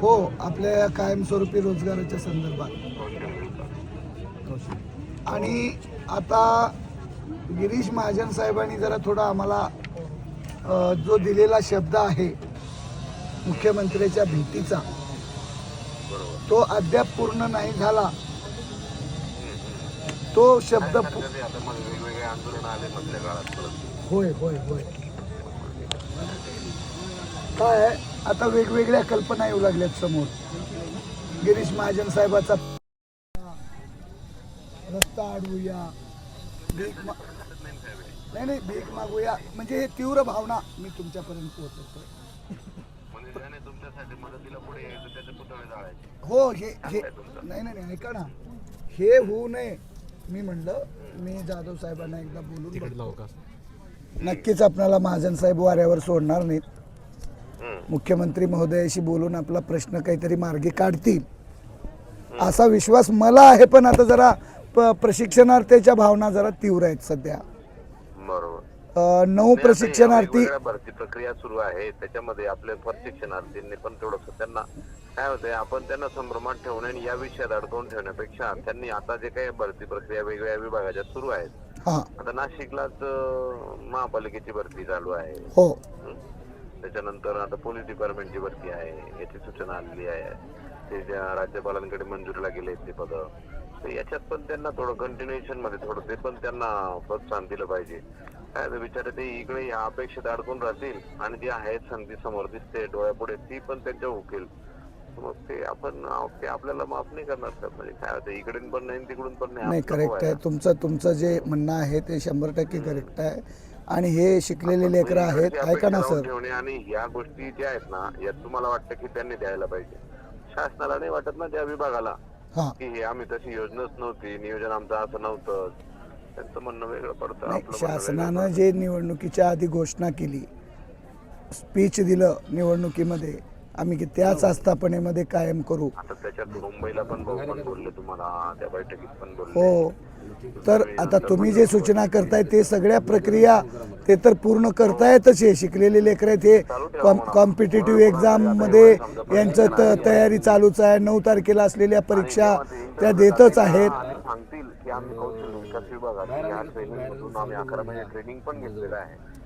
हो आपल्या कायमस्वरूपी रोजगाराच्या संदर्भात. आणि आता गिरीश महाजन साहेबांनी जरा थोडा आम्हाला जो दिलेला शब्द आहे मुख्यमंत्र्याच्या भेटीचा तो अद्याप पूर्ण नाही झाला. तो शब्द होय होय होय. काय आहे, आता वेगवेगळ्या कल्पना येऊ लागल्यात समोर. गिरीश महाजन साहेबाचा रस्ता अडवूया. भीक मा- नाही नाही भीक मागूया. म्हणजे हे तीव्र भावना मी तुमच्यापर्यंत पोहोचवतो ज्याने तुमच्यासाठी मदतीला पुढे यायचं त्याचे पुतळे जाळायचे हो हे हे नाही नाही नाही, ऐका ना. हे होऊ नये मी म्हणलं. मी जाधव साहेबांना एकदा बोलून. नक्कीच आपल्याला महाजन साहेब वाऱ्यावर सोडणार नाहीत. मुख्यमंत्री महोदयाशी बोलून आपला प्रश्न काहीतरी मार्गी काढतील. असा विश्वास मला आहे पण आता जरा प्रशिक्षणार्थीच्या भावना जरा तीव्र आहेत सध्या. बरोबर. नऊ प्रशिक्षणार्थी भरती प्रक्रिया सुरू आहे त्याच्यामध्ये आपले प्रशिक्षणार्थींनी पण थोडस त्यांना काय होतंय आपण त्यांना संभ्रमात ठेवणे आणि या विषयात अडकवून ठेवण्यापेक्षा त्यांनी आता जे काही भरती प्रक्रिया वेगवेगळ्या विभागाच्या सुरू आहेत. आता नाशिकलाच महापालिकेची भरती चालू आहे. हं. त्याच्यानंतर आता पोलीस डिपार्टमेंटची भरती आहे याची सूचना आलेली आहे. ते ज्या राज्यपालांकडे मंजुरीला गेले ते पद तर याच्यात पण त्यांना थोडं कंटिन्युएशनमध्ये थोडं ते पण त्यांना प्रोत्साहन दिलं पाहिजे. काय ते बिचारे ते इकडे या अपेक्षेत अडकून राहतील आणि जी आहेत संधी समोर दिसते डोळ्यापुढे ती पण त्यांच्या उकेल. मग ते आपण ते आपल्याला माफ नाही करणार का म्हणजे काय होतं इकडून पण नाही तिकडून पण नाही. करेक्ट आहे. तुमचं तुमचं जे म्हणणं आहे ते शंभर टक्के करेक्ट आहे. आणि हे शिकलेले लेकरं आहेत ऐका ना सर. आणि ह्या गोष्टी ज्या आहेत ना यात तुम्हाला वाटतं की त्यांनी द्यायला पाहिजे. शासनाला नाही वाटत ना त्या विभागाला की हे आम्ही तशी योजनाच नव्हती नियोजन आमचं असं नव्हतं. त्यांचं म्हणणं वेगळं पडतं शासनानं जे निवडणुकीच्या आधी घोषणा केली स्पीच दिलं निवडणुकीमध्ये आम्ही की त्याच आस्थापनेमध्ये कायम करू. आता त्याच्यात मुंबईला पण भाऊ पण बोलले तुम्हाला त्या बैठकीत पण बोलले. हो. तर आता तुम्ही जे सूचना करताय ते सगळ्या प्रक्रिया ते तर पूर्ण करतायतच हे शिकलेले लेकर आहेत हे. कॉम्पिटेटिव्ह एक्झाममध्ये यांचं त तयारी चालूच आहे. नऊ तारखेला असलेल्या परीक्षा त्या देतच आहेत.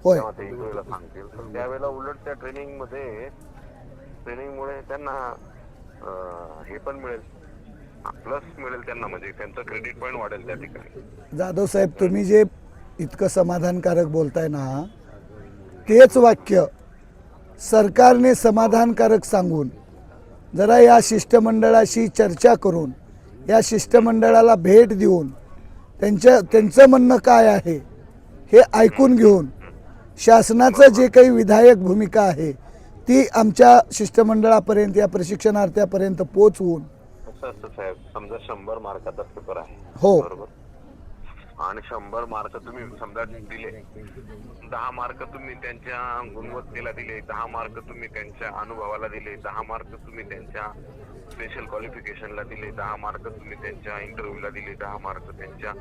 होय. त्यावेळेला उलट त्या ट्रेनिंग ट्रेनिंगमुळे त्यांना हे पण मिळेल. प्लस मिळेल त्यांना म्हणजे त्यांचं क्रेडिट पॉईंट वाढेल त्या ठिकाणी. जाधव साहेब तुम्ही जे इतकं समाधानकारक बोलताय ना तेच वाक्य सरकारने समाधानकारक सांगून जरा या शिष्टमंडळाशी चर्चा करून या शिष्टमंडळाला भेट देऊन त्यांच्या त्यांचं म्हणणं काय आहे हे ऐकून घेऊन शासनाचं जे काही विधायक भूमिका आहे ती आमच्या शिष्टमंडळापर्यंत या प्रशिक्षणार्थ्यापर्यंत पोचवून कसं असतं साहेब. समजा शंभर मार्काचा पेपर आहे. हो. बरोबर. आणि शंभर मार्क तुम्ही समजा दिले. दहा मार्क तुम्ही त्यांच्या गुणवत्तेला दिले. दहा मार्क तुम्ही त्यांच्या अनुभवाला दिले. दहा मार्क तुम्ही त्यांच्या स्पेशल क्वालिफिकेशनला दिले. दहा मार्क तुम्ही त्यांच्या इंटरव्ह्यूला दिले. दहा मार्क त्यांच्या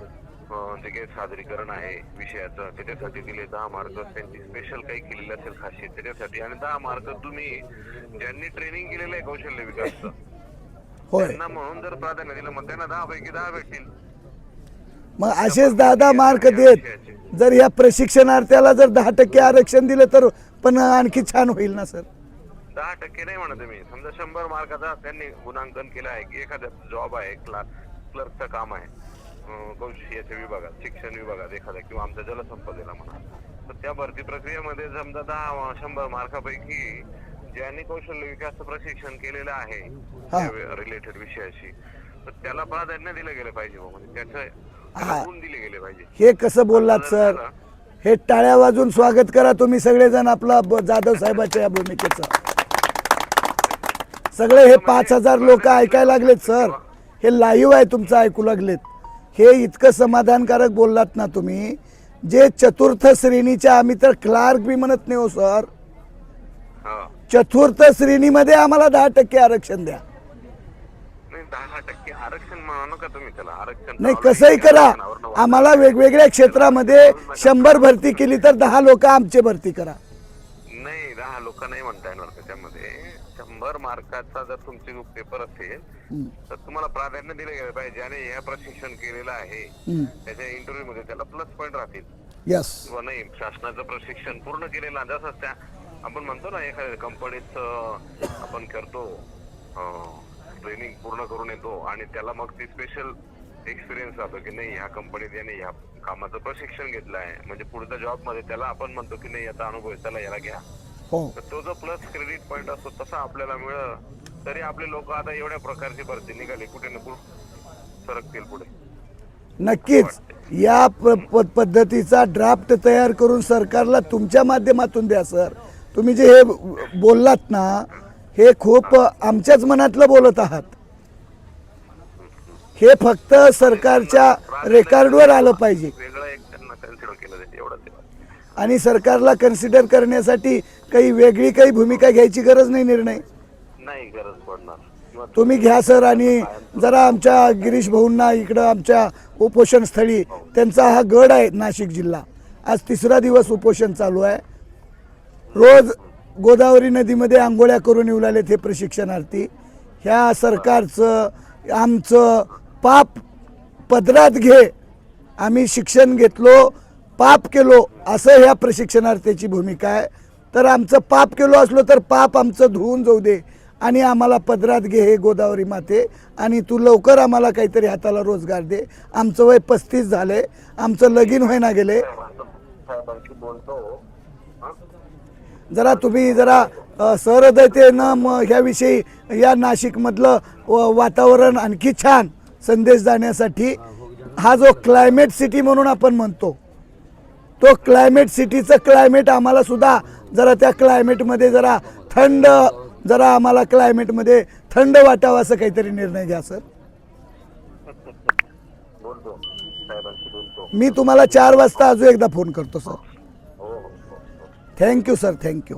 जे काही सादरीकरण आहे विषयाचं त्याच्यासाठी दिले दहा मार्क. त्यांची स्पेशल काही केलेलं असेल खासियत त्याच्यासाठी. आणि दहा मार्क तुम्ही ज्यांनी ट्रेनिंग केलेलं आहे कौशल्य विकासचं होय. त्यांना म्हणून जर प्राधान्य दिलं मग त्यांना दहा पैकी दहा भेटतील. मग असेच दहा दहा मार्क देत. जर या प्रशिक्षणार्थ्याला जर दहा टक्के आरक्षण दिलं तर पण आणखी छान होईल ना सर? दहा टक्के नाही म्हणत मी समजा शंभर मार्काचा त्यांनी गुणांकन केलं आहे की एखादा जॉब आहे क्लास क्लर्कचं काम आहे. कौशल्याच्या विभागात शिक्षण विभागात एखादा किंवा आमच्या जलसंपदेला म्हणा. तर त्या भरती प्रक्रियेमध्ये समजा दहा शंभर मार्कापैकी ज्यांनी कौशल्य विकासचं प्रशिक्षण केलेलं आहे. रिलेटेड विषयाशी तर त्याला प्राधान्य दिलं गेलं पाहिजे बुवा. म्हणजे त्याचं गुण दिले गेले पाहिजे. हे कसं बोललात सर? हे टाळ्या वाजून स्वागत करा तुम्ही सगळेजण आपला जाधव साहेबाच्या या भूमिकेचं. सगळे हे पाच हजार लोक ऐकायला लागलेत सर. हे लाईव्ह आहे तुमचं ऐकू लागलेत. हे इतकं समाधानकारक बोललात ना तुम्ही. जे चतुर्थ श्रेणीच्या आम्ही तर क्लार्क बी म्हणत नाही हो सर. चतुर्थ श्रेणीमध्ये आम्हाला दहा टक्के आरक्षण द्या. नाही कसंही करा. आम्हाला वेगवेगळ्या क्षेत्रामध्ये शंभर भरती केली तर दहा लोक आमचे भरती करा. नाही दहा लोक नाही म्हणता येणार त्याच्यामध्ये. शंभर मार्काचा जर तुमचे पेपर असेल तर तुम्हाला प्राधान्य दिले गेले पाहिजे आणि हे प्रशिक्षण केलेलं आहे. त्याच्या इंटरव्ह्यू मध्ये त्याला प्लस पॉईंट राहतील. यस किंवा नाही शासनाचं प्रशिक्षण पूर्ण केलेलं. जसं त्या आपण म्हणतो ना एखाद्या कंपनीत आपण करतो ट्रेनिंग पूर्ण करून येतो आणि त्याला मग ती स्पेशल एक्सपिरियन्स राहतो की नाही ह्या कंपनीत याने ह्या कामाचं प्रशिक्षण घेतलं आहे म्हणजे पुढच्या जॉबमध्ये त्याला आपण म्हणतो की नाही याचा अनुभव त्याला याला घ्या. हो. तर तो जो प्लस क्रेडिट पॉईंट असतो तसा आपल्याला मिळत तरी आपले लोक आता एवढ्या प्रकारची भरती निघाली कुठे ना कुठे सरकतील पुढे. नक्कीच. या प- पद्धतीचा ड्राफ्ट तयार करून सरकारला तुमच्या माध्यमातून द्या सर. तुम्ही जे हे बोललात ना हे खूप आमच्याच मनातलं बोलत आहात. हे फक्त सरकारच्या रेकॉर्डवर आलं पाहिजे. वेगळं एक त्यांना कन्सिडर केलं जाते एवढं आणि सरकारला कन्सिडर करण्यासाठी काही वेगळी काही भूमिका घ्यायची गरज नाही निर्णय. नाही गरज पडणार. तुम्ही घ्या सर आणि जरा आमच्या गिरीश भाऊंना इकडं आमच्या उपोषण स्थळी त्यांचा हा गड आहे नाशिक जिल्हा. आज तिसरा दिवस उपोषण चालू आहे. रोज गोदावरी नदीमध्ये आंघोळ्या करून येऊ लागलेत हे प्रशिक्षणार्थी. ह्या सरकारचं आमचं पाप पदरात घे. आम्ही शिक्षण घेतलो पाप केलो असं ह्या प्रशिक्षणार्थीची भूमिका आहे. तर आमचं पाप केलो असलो तर पाप आमचं धुवून जाऊ दे. आणि आम्हाला पदरात घे हे गोदावरी माते. आणि तू लवकर आम्हाला काहीतरी हाताला रोजगार दे. आमचं वय पस्तीस झालंय. आमचं लगीन व्हायना गेले. जरा तुम्ही जरा सहृदयतेनं मग ह्याविषयी या नाशिकमधलं व- वातावरण आणखी छान संदेश जाण्यासाठी. हा जो क्लायमेट सिटी म्हणून आपण म्हणतो तो क्लायमेट सिटीचं क्लायमेट आम्हाला सुद्धा जरा त्या क्लायमेटमध्ये जरा थंड जरा आम्हाला क्लायमेटमध्ये थंड वाटावं असं काहीतरी निर्णय घ्या सर मी तुम्हाला चार वाजता अजून एकदा फोन करतो सर थँक्यू सर थँक्यू